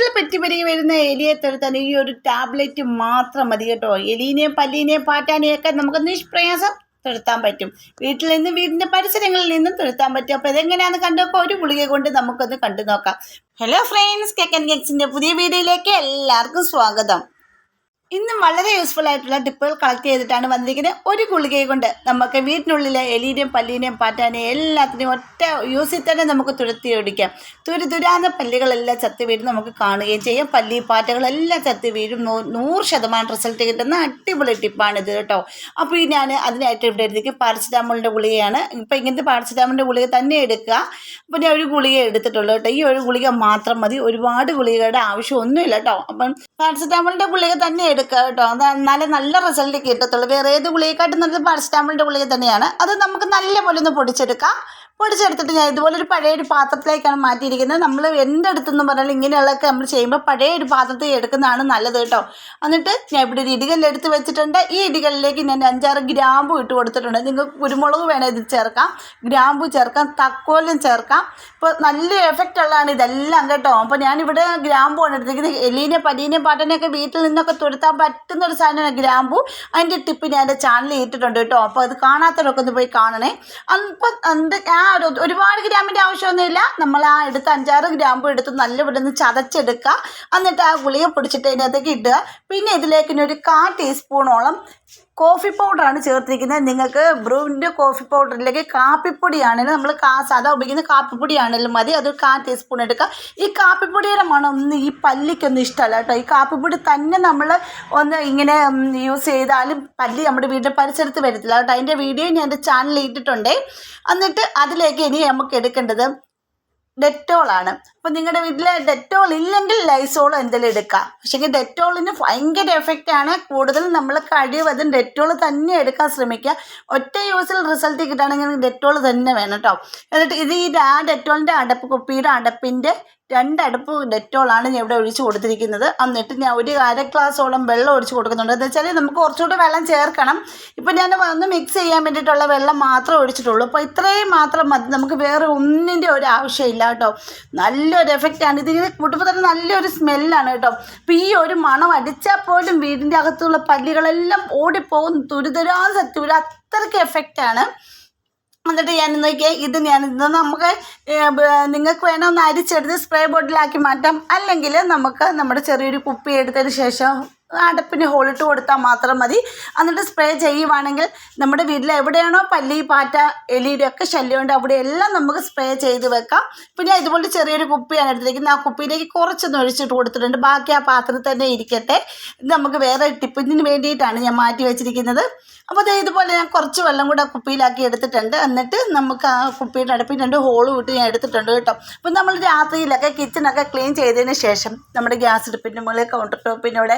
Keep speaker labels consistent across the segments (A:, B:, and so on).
A: വീട്ടിൽ പറ്റി പെരുകി വരുന്ന എലിയെ തുരത്താൻ ഈ ഒരു ടാബ്ലറ്റ് മാത്രം മതി കേട്ടോ. എലീനെയും പല്ലീനെയും പാറ്റാനെയൊക്കെ നമുക്ക് നിഷ്പ്രയാസം തുരത്താൻ പറ്റും. വീട്ടിൽ നിന്നും വീടിന്റെ പരിസരങ്ങളിൽ നിന്നും തുരത്താൻ പറ്റും. അപ്പോൾ ഇതെങ്ങനെയാണെന്ന് കണ്ടപ്പോൾ ഒരു ഗുളിക കൊണ്ട് നമുക്കൊന്ന് കണ്ടു നോക്കാം. ഹലോ ഫ്രണ്ട്സ് കെക്കൻ കേക്സിന്റെ പുതിയ വീഡിയോയിലേക്ക് എല്ലാവർക്കും സ്വാഗതം. ഇന്നും വളരെ യൂസ്ഫുൾ ആയിട്ടുള്ള ടിപ്പുകൾ കളക്ട് ചെയ്തിട്ടാണ് വന്നിരിക്കുന്നത്. ഒരു ഗുളികയെ കൊണ്ട് നമുക്ക് വീട്ടിനുള്ളിലെ എലിയുടെയും പല്ലിന്റെയും പാറ്റാനെയും എല്ലാത്തിനെയും ഒറ്റ യൂസിൽ തന്നെ നമുക്ക് തുരത്തി ഓടിക്കാം തുരു തുരാന്ന പല്ലികളെല്ലാം ചത്തി വീഴും നമുക്ക് കാണുകയും ചെയ്യാം. പല്ലി പാറ്റകളെല്ലാം ചത്തി വീഴും. നൂറ് ശതമാനം റിസൾട്ട് കിട്ടുന്ന അടിപൊളി ടിപ്പാണിത് കേട്ടോ. അപ്പോൾ ഈ ഞാൻ അതിനായിട്ട് ഇവിടെ എടുത്തേക്ക് പാരസിറ്റാമോളിന്റെ ഗുളികയാണ്. ഇപ്പോൾ ഇങ്ങനത്തെ പാരസിറ്റാമോളിന്റെ ഗുളിക തന്നെ എടുക്കുക. അപ്പോൾ ഞാൻ ഒരു ഗുളിക എടുത്തിട്ടുള്ളൂ കേട്ടോ. ഈ ഒരു ഗുളിക മാത്രം മതി. ഒരുപാട് ഗുളികയുടെ ആവശ്യമൊന്നുമില്ല കേട്ടോ. അപ്പം പാരസിറ്റാമോളിന്റെ ഗുളിക തന്നെ എടുക്കുക കേട്ടോ. അത് എന്നാലേ നല്ല റിസൾട്ട് കിട്ടത്തുള്ളൂ. വേറെ ഏത് ഗുളികയെക്കാട്ടും നല്ലത് പാരസിറ്റാമോളിന്റെ ഗുളിക തന്നെയാണ്. അത് നമുക്ക് നല്ല പോലെ ഒന്ന് പൊടിച്ചെടുക്കാം. പൊടിച്ചെടുത്തിട്ട് ഞാൻ ഇതുപോലെ ഒരു പഴയ ഒരു പാത്രത്തിലേക്കാണ് മാറ്റിയിരിക്കുന്നത്. നമ്മൾ എന്റെ അടുത്തെന്ന് പറഞ്ഞാൽ ഇങ്ങനെയുള്ളതൊക്കെ നമ്മൾ ചെയ്യുമ്പോൾ പഴയ ഒരു പാത്രത്തിൽ എടുക്കുന്നതാണ് നല്ലത് കേട്ടോ. എന്നിട്ട് ഞാൻ ഇവിടെ ഒരു ഇടികല്ല് എടുത്ത് വെച്ചിട്ടുണ്ട്. ഈ ഇടികല്ലിലേക്ക് ഞാൻ അഞ്ചാറ് ഗ്രാമ്പു ഇട്ട് കൊടുത്തിട്ടുണ്ട്. നിങ്ങൾക്ക് കുരുമുളക് വേണേൽ ഇത് ചേർക്കാം. ഗ്രാമ്പു ചേർക്കാം. തക്കോലും ചേർക്കാം. ഇപ്പോൾ നല്ല എഫക്റ്റ് ഉള്ളതാണ് ഇതെല്ലാം കേട്ടോ. അപ്പോൾ ഞാനിവിടെ ഗ്രാമ്പു ആണ് എടുത്തിരിക്കുന്നത്. എലീനെ പലീനെ പാട്ടനെയൊക്കെ വീട്ടിൽ നിന്നൊക്കെ തുരുത്താൻ പറ്റുന്ന ഒരു സാധനമാണ് ഗ്രാമ്പു. അതിന്റെ ടിപ്പ് ഞാൻ എന്റെ ചാനലിൽ ഇട്ടിട്ടുണ്ട് കേട്ടോ. അപ്പോൾ അത് കാണാത്തവരൊക്കെ ഒന്ന് പോയി കാണണേ. അപ്പം എന്ത് ആ ഒരു ഒരുപാട് ഗ്രാമിന്റെ ആവശ്യമൊന്നുമില്ല. നമ്മൾ ആ എടുത്ത് അഞ്ചാറ് ഗ്രാമ്പ് എടുത്ത് നല്ല ഒന്ന് ചതച്ചെടുക്കുക. എന്നിട്ട് ആ ഗുളിക പൊടിച്ചിട്ട് അതിനകത്തേക്ക് ഇടുക. പിന്നെ ഇതിലേക്ക് ഒരു കാ ടീസ്പൂണോളം കോഫി പൗഡറാണ് ചേർത്തിരിക്കുന്നത്. നിങ്ങൾക്ക് ബ്രൂവിന്റെ കോഫി പൗഡറിലേക്ക് കാപ്പിപ്പൊടിയാണെങ്കിലും നമ്മൾ കാ സാധാ ഉപയോഗിക്കുന്ന കാപ്പിപ്പൊടിയാണെങ്കിലും മതി. അത് കാ ടീസ്പൂൺ എടുക്കുക. ഈ കാപ്പിപ്പൊടിയുടെ മണം ഒന്ന് ഈ പല്ലിക്കൊന്നും ഇഷ്ടമല്ല കേട്ടോ. ഈ കാപ്പിപ്പൊടി തന്നെ നമ്മൾ ഒന്ന് ഇങ്ങനെ യൂസ് ചെയ്താലും പല്ലി നമ്മുടെ വീടിന്റെ പരിസരത്ത് വരത്തില്ല. കേട്ടോ. അതിന്റെ വീഡിയോ ഞാൻ എന്റെ ചാനലിൽ ഇട്ടിട്ടുണ്ട്. എന്നിട്ട് അതിലേക്ക് ഇനി നമുക്ക് എടുക്കേണ്ടത് ഡെറ്റോളാണ് അപ്പോൾ നിങ്ങളുടെ വീട്ടിൽ ഡെറ്റോൾ ഇല്ലെങ്കിൽ ലൈസോൾ എന്തെങ്കിലും എടുക്കാം. പക്ഷേ ഡെറ്റോളിന് ഭയങ്കര ആണ്. കൂടുതൽ നമ്മൾ കഴിവതും ഡെറ്റോൾ തന്നെ എടുക്കാൻ ശ്രമിക്കുക. ഒറ്റ യൂസിൽ റിസൾട്ട് കിട്ടുകയാണെങ്കിൽ ഡെറ്റോൾ തന്നെ വേണം കേട്ടോ എന്നിട്ട് ഇത് ഈ ആ ഡെറ്റോളിന്റെ അടപ്പ് കുപ്പിയുടെ അടപ്പിന്റെ രണ്ടടുപ്പ് ഡെറ്റോളാണ് ഞാൻ ഇവിടെ ഒഴിച്ച് കൊടുത്തിരിക്കുന്നത്. എന്നിട്ട് ഞാൻ ഒരു അര ഗ്ലാസോളം വെള്ളം ഒഴിച്ച് കൊടുക്കുന്നുണ്ട്. എന്ന് വെച്ചാൽ നമുക്ക് കുറച്ചുകൂടി വെള്ളം ചേർക്കണം. ഇപ്പം ഞാൻ ഒന്ന് മിക്സ് ചെയ്യാൻ വേണ്ടിയിട്ടുള്ള വെള്ളം മാത്രം ഒഴിച്ചിട്ടുള്ളൂ. അപ്പോൾ ഇത്രയും മാത്രം മതി. നമുക്ക് വേറെ ഒന്നിന്റെ ഒരു ആവശ്യമില്ല കേട്ടോ. നല്ലൊരു എഫക്റ്റാണ് ഇതിങ്ങനെ കൂട്ടുമ്പോൾ തന്നെ നല്ലൊരു സ്മെല്ലാണ് കേട്ടോ. അപ്പോൾ ഈ ഒരു മണം അടിച്ചാൽ പോലും വീടിന്റെ അകത്തുള്ള പല്ലികളെല്ലാം ഓടിപ്പോകും. തുരുതുരാൻ ഒരു അത്രയ്ക്ക് എഫക്റ്റാണ് എന്നിട്ട് ഞാൻ നോക്കിയാൽ ഇത് ഞാൻ ഇത് നമുക്ക് നിങ്ങൾക്ക് വേണം ഒന്ന് അരിച്ചെടുത്ത് സ്പ്രേ ബോട്ടിലാക്കി മാറ്റാം. അല്ലെങ്കിൽ നമുക്ക് നമ്മുടെ ചെറിയൊരു കുപ്പി എടുത്തതിന് ശേഷം അടപ്പിന് ഹോളിട്ട് കൊടുത്താൽ മാത്രം മതി. എന്നിട്ട് സ്പ്രേ ചെയ്യുവാണെങ്കിൽ നമ്മുടെ വീട്ടിൽ എവിടെയാണോ പല്ലി പാറ്റ എലിയുടെ ഒക്കെ ശല്യമുണ്ട് അവിടെയെല്ലാം നമുക്ക് സ്പ്രേ ചെയ്ത് വെക്കാം. പിന്നെ ഇതുപോലെ ചെറിയൊരു കുപ്പിയാണ് എടുത്തിരിക്കുന്നത്. ആ കുപ്പിയിലേക്ക് കുറച്ചൊന്ന് ഒഴിച്ചിട്ട് കൊടുത്തിട്ടുണ്ട്. ബാക്കി ആ പാത്രത്തിൽ തന്നെ ഇരിക്കട്ടെ. ഇത് നമുക്ക് വേറെ ടിപ്പിന് വേണ്ടിയിട്ടാണ് ഞാൻ മാറ്റി വെച്ചിരിക്കുന്നത്. അപ്പോൾ അത് ഇതുപോലെ ഞാൻ കുറച്ച് വെള്ളം കൂടെ കുപ്പിയിലാക്കി എടുത്തിട്ടുണ്ട്. എന്നിട്ട് നമുക്ക് ആ കുപ്പിയുടെ അടുപ്പിൽ രണ്ട് ഹോൾ വിട്ട് ഞാൻ എടുത്തിട്ടുണ്ട് കേട്ടോ. അപ്പോൾ നമ്മൾ രാത്രിയിലൊക്കെ കിച്ചണൊക്കെ ക്ലീൻ ചെയ്തതിന് ശേഷം നമ്മുടെ ഗ്യാസ് അടുപ്പിന്റെ മുകളിൽ കൗണ്ടർ ടോപ്പിന്റെ അവിടെ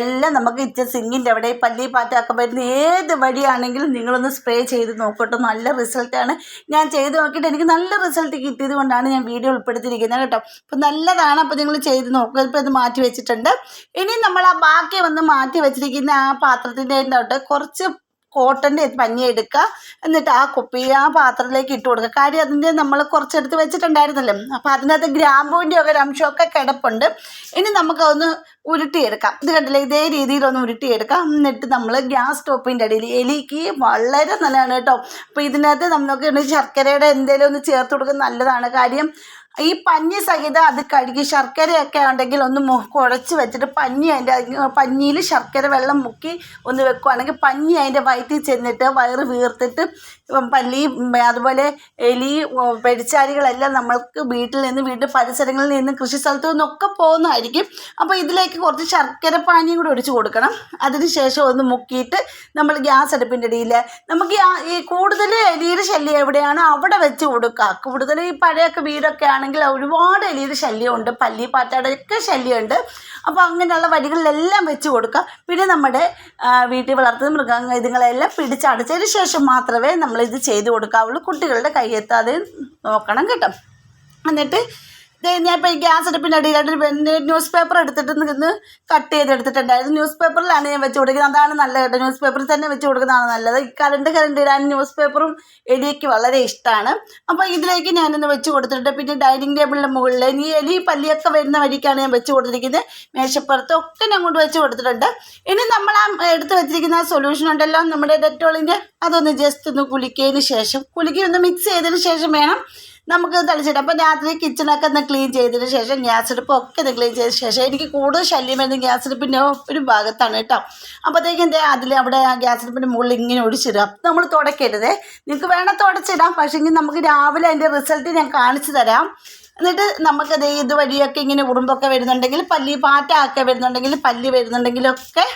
A: എല്ലാം നമുക്ക് ഇച്ച സിങ്ങിന്റെ അവിടെ പല്ലി പാറ്റാക്കാൻ വരുന്ന ഏത് വഴിയാണെങ്കിലും നിങ്ങളൊന്ന് സ്പ്രേ ചെയ്ത് നോക്കട്ടെ. നല്ല റിസൾട്ടാണ് ഞാൻ ചെയ്ത് നോക്കിയിട്ട് എനിക്ക് നല്ല റിസൾട്ട് കിട്ടിയത് കൊണ്ടാണ് ഞാൻ വീഡിയോ ഉൾപ്പെടുത്തിയിരിക്കുന്നത് കേട്ടോ. അപ്പോൾ നല്ലതാണ് അപ്പോൾ നിങ്ങൾ ചെയ്ത് നോക്കുക. ഇപ്പോൾ ഇത് മാറ്റി വെച്ചിട്ടുണ്ട്. ഇനി നമ്മൾ ആ ബാക്കി വന്ന് മാറ്റി വെച്ചിരിക്കുന്ന ആ പാത്രത്തിന്റെ തൊട്ട് കുറച്ച് കോട്ടന്റെ പഞ്ഞി എടുക്കുക എന്നിട്ട് ആ കുപ്പി ആ പാത്രത്തിലേക്ക് ഇട്ട് കൊടുക്കുക കാര്യം അതിന്റെ നമ്മൾ കുറച്ചെടുത്ത് വെച്ചിട്ടുണ്ടായിരുന്നല്ലോ. അപ്പോൾ അതിനകത്ത് ഗ്രാമ്പൂവിന്റെ ഒക്കെ അംശമൊക്കെ കിടപ്പുണ്ട്. ഇനി നമുക്കതൊന്ന് ഉരുട്ടിയെടുക്കാം. ഇത് കണ്ടില്ലേ? ഇതേ രീതിയിലൊന്ന് ഉരുട്ടിയെടുക്കാം. എന്നിട്ട് നമ്മൾ ഗ്യാസ് സ്റ്റോപ്പിന്റെ അടിയിൽ എലിക്ക് വളരെ നല്ലതാണ് കേട്ടോ. അപ്പോൾ ഇതിനകത്ത് നമുക്ക് ശർക്കരയുടെ എന്തെങ്കിലും ഒന്ന് ചേർത്ത് കൊടുക്കുന്നത് നല്ലതാണ്. കാര്യം ഈ പഞ്ഞി സഹിതം അത് കഴുകി ശർക്കരയൊക്കെ ഉണ്ടെങ്കിൽ ഒന്ന് കുഴച്ച് വെച്ചിട്ട് പഞ്ഞി അതിന്റെ പഞ്ഞിയിൽ ശർക്കര വെള്ളം മുക്കി ഒന്ന് വെക്കുകയാണെങ്കിൽ പഞ്ഞി അതിന്റെ വയറ്റിൽ ചെന്നിട്ട് വയറ് വീർത്തിട്ട് പല്ലി അതുപോലെ എലി പെടിച്ചാരികളെല്ലാം നമ്മൾക്ക് വീട്ടിൽ നിന്ന് വീട്ടിൽ പരിസരങ്ങളിൽ നിന്ന് കൃഷി സ്ഥലത്തു നിന്നൊക്കെ പോകുന്നതായിരിക്കും. അപ്പോൾ ഇതിലേക്ക് കുറച്ച് ശർക്കര പാനിയും കൂടി ഒഴിച്ച് കൊടുക്കണം. അതിന് ശേഷം ഒന്ന് മുക്കിയിട്ട് നമ്മൾ ഗ്യാസ് അടുപ്പിന്റെ അടിയിൽ നമുക്ക് ഈ കൂടുതൽ എലിയുടെ ശല്യം എവിടെയാണോ? അവിടെ വെച്ച് കൊടുക്കുക കൂടുതൽ ഈ പഴയൊക്കെ വീടൊക്കെ ആണെങ്കിൽ ഒരുപാട് എലിയുടെ ശല്യമുണ്ട് പല്ലി പാറ്റയുടെയൊക്കെ ശല്യമുണ്ട്. അപ്പോൾ അങ്ങനെയുള്ള വരികളിലെല്ലാം വെച്ച് കൊടുക്കുക. പിന്നെ നമ്മുടെ വീട്ടിൽ വളർത്തുന്ന മൃഗങ്ങൾ ഇതുങ്ങളെല്ലാം പിടിച്ചടച്ചതിന് ശേഷം മാത്രമേ നമ്മളിത് ചെയ്ത് കൊടുക്കാവുള്ളൂ. കുട്ടികളുടെ കയ്യെത്താതെ നോക്കണം കേട്ടോ. എന്നിട്ട് ഞാൻ ഇപ്പോൾ ഈ ഗ്യാസ് അടുപ്പിന്റെ അടിയിലായിട്ട് ന്യൂസ് പേപ്പർ എടുത്തിട്ട് നിന്ന് കട്ട് ചെയ്തെടുത്തിട്ടുണ്ടായിരുന്നു. ന്യൂസ് പേപ്പറിലാണ് ഞാൻ വെച്ച് കൊടുക്കുന്നത്. അതാണ് നല്ലത് കേട്ടോ. ന്യൂസ് പേപ്പറിൽ തന്നെ വെച്ച് കൊടുക്കുന്നതാണ് നല്ലത്. ഈ കറണ്ട് കറണ്ട് ഇടാൻ ന്യൂസ് പേപ്പറും എലിയൊക്കെ വളരെ ഇഷ്ടമാണ്. അപ്പോൾ ഇതിലേക്ക് ഞാനൊന്ന് വെച്ച് കൊടുത്തിട്ടുണ്ട്. പിന്നെ ഡൈനിങ് ടേബിളിന്റെ മുകളിൽ ഈ എലി പല്ലിയൊക്കെ വരുന്ന വഴിക്കാണ് ഞാൻ വെച്ച് കൊടുത്തിരിക്കുന്നത് മേശപ്പുറത്ത് ഒക്കെ ഞാൻ കൊണ്ട് വെച്ച് കൊടുത്തിട്ടുണ്ട്. ഇനി നമ്മൾ ആ എടുത്ത് വെച്ചിരിക്കുന്ന സൊല്യൂഷൻ ഉണ്ടല്ലോ. നമ്മുടെ ഡെറ്റോളിന്റെ അതൊന്ന് ജസ്റ്റ് ഒന്ന് കുലിക്കിയതിന് ശേഷം കുലുക്കി ഒന്ന് മിക്സ് ചെയ്തതിന് ശേഷം വേണം നമുക്ക് തളിച്ചിട്ട്. അപ്പോൾ രാത്രി കിച്ചണൊക്കെ ഒന്ന് ക്ലീൻ ചെയ്തതിന് ശേഷം ഗ്യാസ് അടുപ്പൊക്കെ ഒന്ന് ക്ലീൻ ചെയ്ത ശേഷം എനിക്ക് കൂടുതൽ ശല്യം വരുന്നത് ഗ്യാസ് അടുപ്പിന്റെ ഒരു ഭാഗത്താണ് കേട്ടോ. അപ്പോഴത്തേക്കും എന്താ അതിൽ അവിടെ ആ ഗ്യാസ് അടുപ്പിന്റെ മുകളിൽ ഇങ്ങനെ ഒടിച്ചിടുക. അപ്പം നമ്മൾ തുടക്കരുതേ നിങ്ങൾക്ക് വേണം തുടച്ചിടാം. പക്ഷേ ഇനി നമുക്ക് രാവിലെ അതിന്റെ റിസൾട്ട് ഞാൻ കാണിച്ചു തരാം. എന്നിട്ട് നമുക്കത് ഇതുവഴിയൊക്കെ ഇങ്ങനെ ഉറുമ്പൊക്കെ വരുന്നുണ്ടെങ്കിൽ പല്ലി പാറ്റ ഒക്കെ വരുന്നുണ്ടെങ്കിൽ പല്ലി വരുന്നുണ്ടെങ്കിലൊക്കെ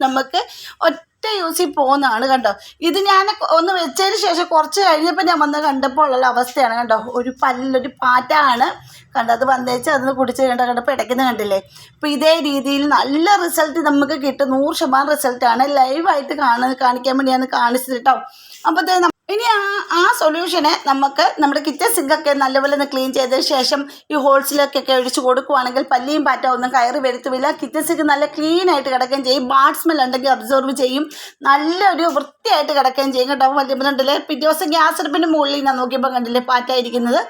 A: നമുക്ക് ഒറ്റ യൂസിൽ പോകുന്നതാണ് കണ്ടോ? ഇത് ഞാൻ ഒന്ന് വെച്ചതിന് ശേഷം കുറച്ച് കഴിഞ്ഞപ്പോൾ ഞാൻ വന്ന് കണ്ടപ്പോൾ ഉള്ള അവസ്ഥയാണ് കണ്ടോ? ഒരു പല്ലൊരു പാറ്റാണ് കണ്ടോ? അത് വന്നേച്ച് അതിന് കുടിച്ച് കണ്ടോ? കണ്ടപ്പോൾ ഇടയ്ക്കുന്ന കണ്ടില്ലേ? അപ്പോൾ ഇതേ രീതിയിൽ നല്ല റിസൾട്ട് നമുക്ക് കിട്ടും. നൂറ് ശതമാനം റിസൾട്ടാണ് ലൈവായിട്ട് കാണാൻ കാണിക്കാൻ വേണ്ടി ഞാൻ കാണിച്ചത് കേട്ടോ. അപ്പോൾ ഇനി ആ ആ സൊല്യൂഷനെ നമുക്ക് നമ്മുടെ കിച്ചൺ സിങ്കൊക്കെ നല്ലപോലെ ഒന്ന് ക്ലീൻ ചെയ്ത ശേഷം ഈ ഹോൾസിലൊക്കെ ഒഴിച്ച് കൊടുക്കുവാണെങ്കിൽ പല്ലിയും പാറ്റ ഒന്നും കയറി വരുത്തുമില്ല കിച്ചൺ സിങ്ക് നല്ല ക്ലീൻ ആയിട്ട് കിടക്കുകയും ചെയ്യും. ബാഡ് സ്മെൽ ഉണ്ടെങ്കിൽ അബ്സോർവ് ചെയ്യും. നല്ലൊരു വൃത്തിയായിട്ട് കിടക്കുകയും ചെയ്യും കേട്ടോ. വലിയപ്പോഴുണ്ടല്ലേ പിറ്റേ ദിവസം ഗ്യാസ് അടുപ്പിന്റെ മുകളിൽ ഞാൻ നോക്കിയപ്പോൾ കണ്ടില്ലേ പാറ്റായിരിക്കുന്നത്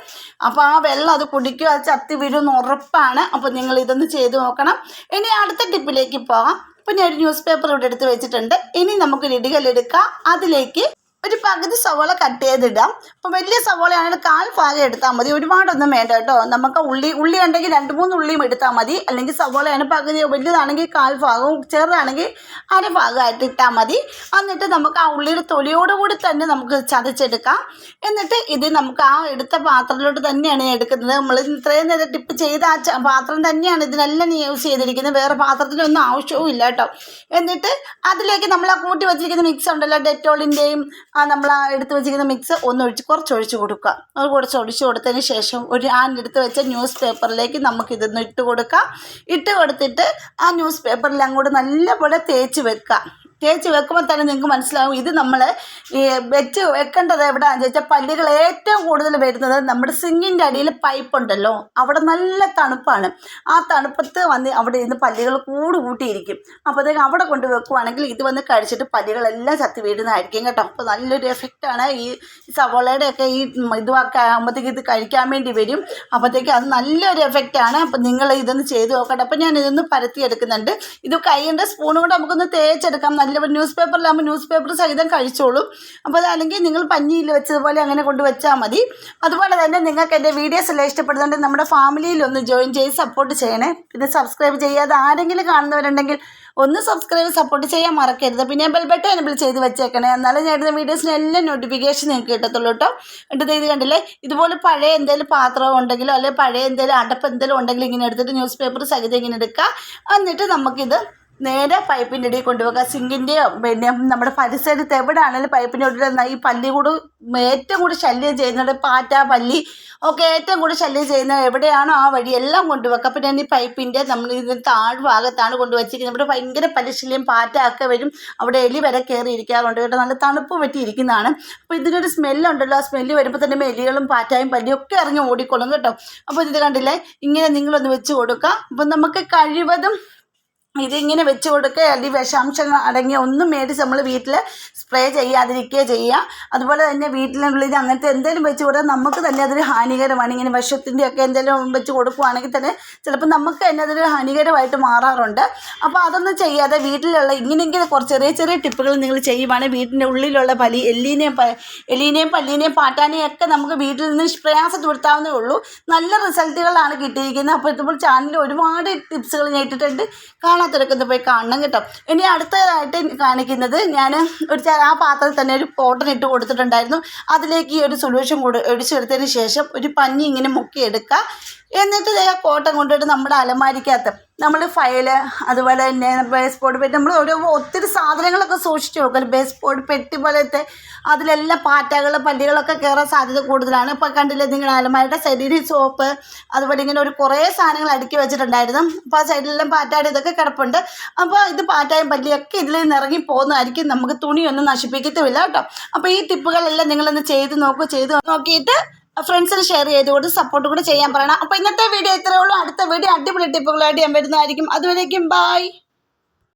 A: അപ്പോൾ ആ വെള്ളം അത് കുടിക്കുക അത് ചത്തി വീഴുമെന്ന് ഉറപ്പാണ്. അപ്പോൾ നിങ്ങൾ ഇതൊന്ന് ചെയ്ത് നോക്കണം. ഇനി അടുത്ത ടിപ്പിലേക്ക് പോകാം ഞാൻ ഒരു ന്യൂസ് പേപ്പർ ഇവിടെ എടുത്ത് വെച്ചിട്ടുണ്ട്. ഇനി നമുക്ക് എടുക്കാം. അതിലേക്ക് ഒരു പകുതി സവോള കട്ട് ചെയ്തിടാം. അപ്പോൾ വലിയ സവോളയാണെങ്കിൽ കാൽ ഭാഗം എടുത്താൽ മതി. ഒരുപാടൊന്നും വേണ്ട കേട്ടോ. നമുക്ക് ഉള്ളി ഉള്ളി ഉണ്ടെങ്കിൽ രണ്ട് മൂന്ന് ഉള്ളിയും എടുത്താൽ മതി. അല്ലെങ്കിൽ സവോളയാണ് പകുതി വലുതാണെങ്കിൽ കാൽ ഭാഗവും ചെറുതാണെങ്കിൽ അര ഭാഗമായിട്ട് ഇട്ടാൽ മതി. എന്നിട്ട് നമുക്ക് ആ ഉള്ളിയുടെ തൊലിയോടുകൂടി തന്നെ നമുക്ക് ചതച്ചെടുക്കാം. എന്നിട്ട് ഇത് നമുക്ക് ആ എടുത്ത പാത്രത്തിലോട്ട് തന്നെയാണ് എടുക്കുന്നത്. നമ്മൾ ഇത്രയും നേരം ടിപ്പ് ചെയ്ത ആ പാത്രം തന്നെയാണ് ഇതിനെല്ലാം യൂസ് ചെയ്തിരിക്കുന്നത്. വേറെ പാത്രത്തിനൊന്നും ആവശ്യവും ഇല്ല കേട്ടോ. എന്നിട്ട് അതിലേക്ക് നമ്മൾ ആ കൂട്ടി വെച്ചിരിക്കുന്ന മിക്സ് ഉണ്ടല്ലോ. ഡെറ്റോളിന്റെയും ആ നമ്മൾ ആ എടുത്ത് വെച്ചിരിക്കുന്ന മിക്സ് ഒന്നൊഴിച്ച് കുറച്ച് ഒഴിച്ച് കൊടുക്കുക. അത് കുറച്ച് ഒഴിച്ച് കൊടുത്തതിന് ശേഷം ഒരു ആ എടുത്ത് വെച്ച ന്യൂസ് പേപ്പറിലേക്ക് നമുക്ക് ഇതൊന്ന് ഇട്ട് കൊടുക്കാം. ഇട്ട് കൊടുത്തിട്ട് ആ ന്യൂസ് പേപ്പറിൽ അങ്ങോട്ട് നല്ലപോലെ തേച്ച് വെക്കുക. തേച്ച് വെക്കുമ്പോൾ തന്നെ നിങ്ങൾക്ക് മനസ്സിലാവും ഇത് നമ്മൾ വെച്ച് വെക്കേണ്ടത് എവിടെയാണെന്ന് ചോദിച്ചാൽ പല്ലുകൾ ഏറ്റവും കൂടുതൽ വരുന്നത് നമ്മുടെ സിങ്ങിന്റെ അടിയിൽ പൈപ്പ് ഉണ്ടല്ലോ. അവിടെ നല്ല തണുപ്പാണ്. ആ തണുപ്പത്ത് വന്ന് അവിടെ ഇരുന്ന് പല്ലുകൾ കൂട് കൂട്ടിയിരിക്കും. അപ്പോഴത്തേക്ക് അവിടെ കൊണ്ട് വെക്കുവാണെങ്കിൽ ഇത് വന്ന് കഴിച്ചിട്ട് പല്ലുകളെല്ലാം ചത്തി വീഴുന്നതായിരിക്കും കേട്ടോ. അപ്പോൾ നല്ലൊരു എഫക്റ്റാണ് ഈ സവോളയുടെയൊക്കെ ഈ ഇതുമൊക്കെ ആകുമ്പോഴത്തേക്ക് ഇത് കഴിക്കാൻ വേണ്ടി വരും. അപ്പോഴത്തേക്ക് അത് നല്ലൊരു എഫക്റ്റാണ് അപ്പോൾ നിങ്ങൾ ഇതൊന്ന് ചെയ്ത് നോക്കട്ടെ. അപ്പോൾ ഞാൻ ഇതൊന്ന് പരത്തിയെടുക്കുന്നുണ്ട് ഇത് കൈയുടെ സ്പൂൺ കൊണ്ട് നമുക്കൊന്ന് തേച്ചെടുക്കാം. നല്ല ന്യൂസ് പേപ്പറിലാകുമ്പോൾ ന്യൂസ് പേപ്പർ സഹിതം കഴിച്ചോളും. അപ്പോൾ അതല്ലെങ്കിൽ നിങ്ങൾ പഞ്ഞിയിൽ വെച്ചതുപോലെ അങ്ങനെ കൊണ്ട് വെച്ചാൽ മതി. അതുപോലെ തന്നെ നിങ്ങൾക്ക് എന്റെ വീഡിയോസ് എല്ലാം ഇഷ്ടപ്പെടുന്നുണ്ട്. നമ്മുടെ ഫാമിലിയിൽ ഒന്ന് ജോയിൻ ചെയ്ത് സപ്പോർട്ട് ചെയ്യണേ. പിന്നെ സബ്സ്ക്രൈബ് ചെയ്യാതെ ആരെങ്കിലും കാണുന്നവരുണ്ടെങ്കിൽ ഒന്ന് സബ്സ്ക്രൈബ് സപ്പോർട്ട് ചെയ്യാൻ മറക്കരുത്. പിന്നെ ബെൽ ബട്ടൺ എനബിൾ ചെയ്ത് വെച്ചേക്കണേ. എന്നാലും ഞാൻ ഇടുന്ന വീഡിയോസിന് എല്ലാം നോട്ടിഫിക്കേഷൻ നിങ്ങൾക്ക് കിട്ടത്തുള്ളൂ കേട്ടോ. എന്നിട്ട് ഇത് കണ്ടില്ലേ? ഇതുപോലെ പഴയ എന്തെങ്കിലും പാത്രം ഉണ്ടെങ്കിലോ അല്ലെങ്കിൽ പഴയ എന്തെങ്കിലും അടപ്പ് എന്തെങ്കിലും ഉണ്ടെങ്കിൽ ഇങ്ങനെ എടുത്തിട്ട് ന്യൂസ് പേപ്പർ സഹിതം ഇങ്ങനെ എടുക്കുക എന്നിട്ട് നമുക്കിത് നേരെ പൈപ്പിന്റെ ഇടയിൽ കൊണ്ടുപോകുക. സിങ്കിന്റെയോ പിന്നെ നമ്മുടെ പരിസരത്ത് എവിടെയാണെങ്കിലും പൈപ്പിന്റെ ഉള്ളിൽ ഈ പല്ലി കൂട് ഏറ്റവും കൂടുതൽ ശല്യം ചെയ്യുന്നത് പാറ്റ പല്ലി. ഒക്കെ ഏറ്റവും കൂടുതൽ ശല്യം ചെയ്യുന്നത് എവിടെയാണോ ആ വഴി എല്ലാം കൊണ്ടുവെക്കുക പിന്നെ ഈ പൈപ്പിന്റെ നമ്മൾ ഇതിന് താഴ്ഭാഗത്താണ് കൊണ്ടുവച്ചിരിക്കുന്നത്. ഇവിടെ ഭയങ്കര പലിശല്യം പാറ്റ ഒക്കെ വരും. അവിടെ എലി വരെ കയറി ഇരിക്കാറുണ്ട് കേട്ടോ നല്ല തണുപ്പ് പറ്റിയിരിക്കുന്നതാണ്. അപ്പോൾ ഇതിനൊരു സ്മെല്ലുണ്ടല്ലോ ആ സ്മെല്ല് വരുമ്പോൾ തന്നെ എലികളും പാറ്റായും പല്ലിയും ഒക്കെ ഇറങ്ങി ഓടിക്കൊള്ളും കേട്ടോ. അപ്പോൾ ഇത് കണ്ടില്ലേ? ഇങ്ങനെ നിങ്ങളൊന്ന് വെച്ച് കൊടുക്കുക അപ്പം നമുക്ക് കഴിവതും ഇതിങ്ങനെ വെച്ച് കൊടുക്കുക. അല്ലെങ്കിൽ വിഷാംശങ്ങൾ അടങ്ങിയ ഒന്നും മേടിച്ച് നമ്മൾ വീട്ടിൽ സ്പ്രേ ചെയ്യാതിരിക്കുക ചെയ്യുക. അതുപോലെ തന്നെ വീട്ടിലുള്ളിൽ അങ്ങനത്തെ എന്തെങ്കിലും വെച്ച് കൊടുത്താൽ നമുക്ക് തന്നെ അതൊരു ഹാനികരമാണ്. ഇങ്ങനെ വിഷത്തിന്റെ ഒക്കെ എന്തെങ്കിലും വെച്ച് കൊടുക്കുകയാണെങ്കിൽ തന്നെ ചിലപ്പോൾ നമുക്ക് തന്നെ അതൊരു ഹാനികരമായിട്ട് മാറാറുണ്ട്. അപ്പോൾ അതൊന്നും ചെയ്യാതെ വീട്ടിലുള്ള ഇങ്ങനെയെങ്കിലും കുറച്ച് ചെറിയ ചെറിയ ടിപ്പുകൾ നിങ്ങൾ ചെയ്യുവാണെങ്കിൽ വീട്ടിന്റെ ഉള്ളിലുള്ള പലി എല്ലിനെയും എല്ലിനെയും പല്ലിനെയും പാറ്റാനെയും ഒക്കെ നമുക്ക് വീട്ടിൽ നിന്ന് പ്രയാസം വരുത്താവുന്നേ ഉള്ളൂ. നല്ല റിസൾട്ടുകളാണ് കിട്ടിയിരിക്കുന്നത്. അപ്പോൾ ഇതുപോലെ ചാനലിൽ ഒരുപാട് ടിപ്സുകൾ ഞാൻ ഇട്ടിട്ടുണ്ട്. കാണാത്തവരൊക്കെ ഒന്ന് പോയി കാണണം കേട്ടോ. ഇനി അടുത്തതായിട്ട് കാണിക്കുന്നത് ഞാൻ ഒരു ആ പാത്രത്തിൽ തന്നെ ഒരു പോട്ടൻ ഇട്ട് കൊടുത്തിട്ടുണ്ടായിരുന്നു. അതിലേക്ക് ഈ ഒരു സൊല്യൂഷൻ കൊടു ഒഴിച്ചെടുത്തതിന് ശേഷം ഒരു പഞ്ഞി ഇങ്ങനെ മുക്കിയെടുക്കുക. എന്നിട്ട് ആ കോട്ടൺ കൊണ്ടുപോയിട്ട് നമ്മുടെ അലമാരിക്കകത്ത് നമ്മൾ ഫയൽ അതുപോലെ തന്നെ ബേസ് ബോർഡ് പെട്ടി നമ്മൾ ഒരു ഒത്തിരി സാധനങ്ങളൊക്കെ സൂക്ഷിച്ച് വെക്കും. ബേസ് ബോർഡ് പെട്ടി പോലത്തെ അതിലെല്ലാം പാറ്റകൾ പല്ലികളൊക്കെ കയറാൻ സാധ്യത കൂടുതലാണ്. ഇപ്പോൾ കണ്ടില്ലേ നിങ്ങളുടെ അലമാരുടെ സൈഡിൽ സോപ്പ് അതുപോലെ ഇങ്ങനെ ഒരു കുറേ സാധനങ്ങൾ അടുക്കി വെച്ചിട്ടുണ്ടായിരുന്നു. അപ്പോൾ ആ സൈഡിലെല്ലാം പാറ്റയുടെ ഇതൊക്കെ കിടപ്പുണ്ട്. അപ്പോൾ ഇത് പാറ്റായും പല്ലിയൊക്കെ ഇതിൽ നിന്ന് ഇറങ്ങി പോകുന്നതായിരിക്കും. നമുക്ക് തുണിയൊന്നും നശിപ്പിക്കത്തുമില്ല കേട്ടോ. അപ്പോൾ ഈ ടിപ്പുകളെല്ലാം നിങ്ങളൊന്ന് ചെയ്ത് നോക്കൂ. ചെയ്ത് നോക്കിയിട്ട് ഫ്രണ്ട്സിന് ഷെയർ ചെയ്തുകൊണ്ട് സപ്പോർട്ട് കൂടെ ചെയ്യാൻ പറയണം. അപ്പോൾ ഇന്നത്തെ വീഡിയോ ഇത്രയേ ഉള്ളൂ. അടുത്ത വീഡിയോ അടിപൊളി ടിപ്പുകളായിട്ട് ഞാൻ വരുന്നതായിരിക്കും. അതുവരേക്കും ബായ്